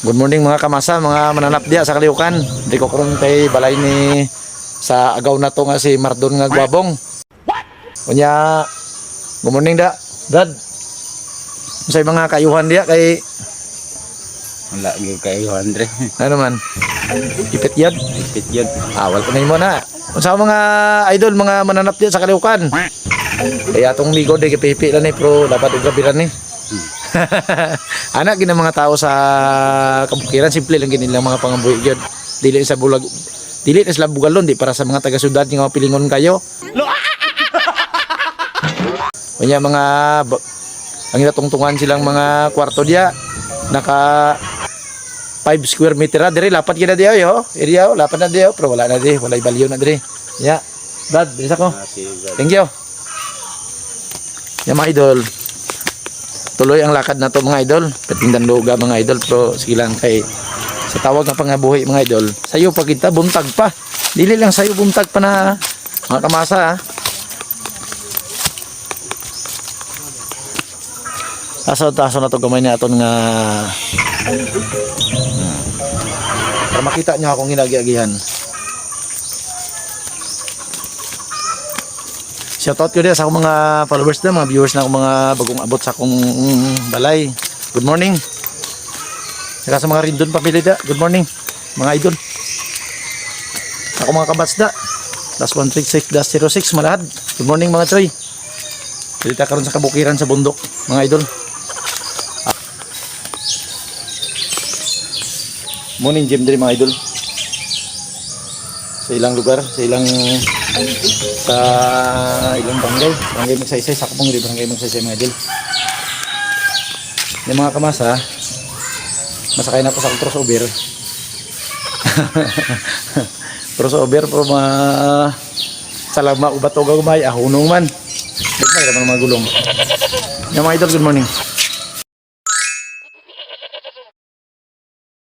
Good morning mga kamasa, mga mananap diya sa kaliukan. Di ko kurong kay balay ni sa agaw na to nga si Mardon nga gwabong. Kunya, good morning da. Dad. Sa mga kayuhan diya kay Wala gyud kayo Andre. ano man. Ipit yad. Ipit yun. Awal ko na mo na. Sa mga idol, mga mananap diya sa kaliukan. Kaya atong ligo di kipipi lang ni pro dapat og gabiran ni. Anak gina mga tao sa kabukiran simple lang gini lang mga pangambuhi gyud. Dili sa bulag dili na sila bugalon di para sa mga taga syudad nga mga pilingon kayo. Kanya mga ang natungtungan silang mga kwarto diya naka 5 square meter na dire lapat gina diyo yo. Area lapat na diyo pero wala na di, wala ibalyo na dire. Ya. Dad, bisa ko. Thank you. Yan mga idol. Tuloy ang lakad na to mga idol. Patindan luga mga idol. Pero sige lang kay sa tawag ng pangabuhi mga idol. Sayo pa kita, buntag pa. Dili lang sayo buntag pa na mga kamasa ha. Taso-taso na to gamay na aton nga Hmm. para makita niyo akong ginagiagihan. Shoutout ko din sa akong mga followers na, mga viewers na akong mga bagong abot sa akong mm, balay. Good morning. Saka sa mga rindon papilit da. Good morning. Mga idol. Ako mga kabats da. Plus 136 06 malahad. Good morning mga troy. Pilita karon sa kabukiran sa bundok. Mga idol. Morning gym din mga idol. Sa ilang lugar, sa ilang sa ilang barangay. Barangay magsaysay, sa kapong barangay magsaysay mga idol. Yung mga kamasa, masakay na po sa crossover. crossover pero mga salama ubat o gagumay, ahunong man. Ba't na mga gulong. Yung mga idol, good morning.